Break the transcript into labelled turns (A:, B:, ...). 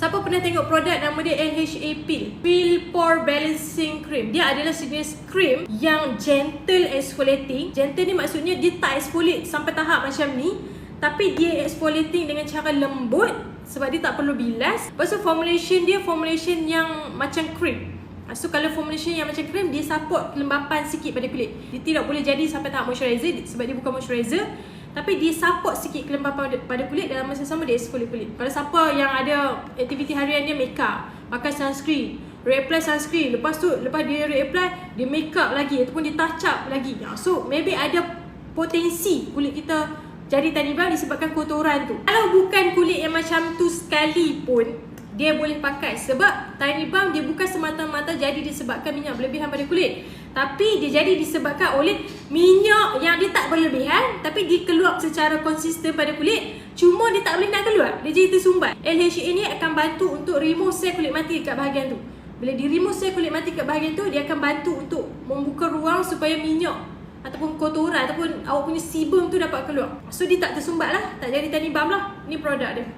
A: Siapa pernah tengok produk nama dia LHA Peel Peel Pore Balancing Cream. Dia adalah sejenis cream yang gentle exfoliating. Gentle ni maksudnya dia tak exfoliate sampai tahap macam ni. Tapi dia exfoliating dengan cara lembut Sebab dia tak perlu bilas. Lepas tu formulation dia formulation yang macam cream. So kalau formulation yang macam cream Dia support kelembapan sikit pada kulit. Dia tidak boleh jadi sampai tahap moisturizer Sebab dia bukan moisturizer tapi dia support sikit kelembapan pada kulit dalam masa sama dia exfoliate kulit. Kalau siapa yang ada aktiviti harian dia make up, pakai sunscreen, reapply sunscreen, lepas tu lepas dia reapply, dia make up lagi ataupun dia touch up lagi. Ya, so maybe ada potensi kulit kita jadi tanibang disebabkan kotoran tu. Kalau bukan kulit yang macam tu sekali pun, dia boleh pakai sebab tiny balm dia bukan semata-mata jadi disebabkan minyak berlebihan pada kulit tapi dia jadi disebabkan oleh minyak dia tak berlebihan tapi dia keluar secara konsisten pada kulit cuma dia tak boleh nak keluar. Dia jadi tersumbat. LHA ni akan bantu untuk remove sel kulit mati dekat bahagian tu. Bila di remove sel kulit mati kat bahagian tu dia akan bantu untuk membuka ruang supaya minyak ataupun kotoran ataupun awak punya sebum tu dapat keluar. So dia tak tersumbat lah. Tak jadi tani balm lah. Ni produk dia